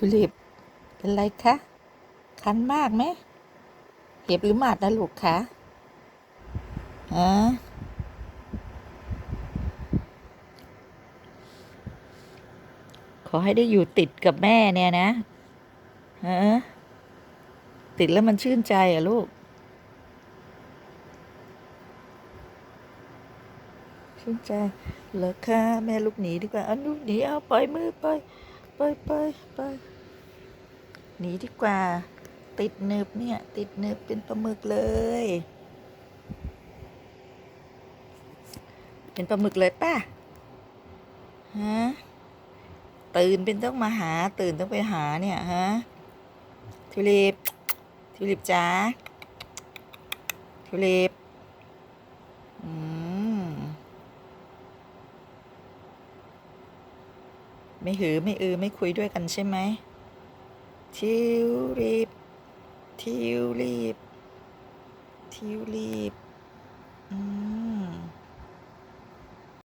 ทิวลิปเป็นไรคะ คันมากไหม เห็บหรือหมัดนะลูกคะฮะขอให้ได้อยู่ติดกับแม่เนี่ยนะฮะติดแล้วมันชื่นใจอะลูก ชื่นใจเหรอคะแม่ลูกหนีดีกว่าเอาลูกหนีเอาปล่อยมือปล่อย ไปล่อยปล่อยปหนีดีกว่า ติดหนึบเนี่ย ติดหนึบเป็นปลาหมึกเลย เป็นปลาหมึกเลยป่ะฮะตื่นเป็นต้องมาหา ตื่นต้องไปหาเนี่ยฮะทิวลิปทิวลิปจ้าทิวลิปอืม ไม่หือไม่อือไม่คุยด้วยกันใช่ไหมทิวลิปทิวลิปทิวลิป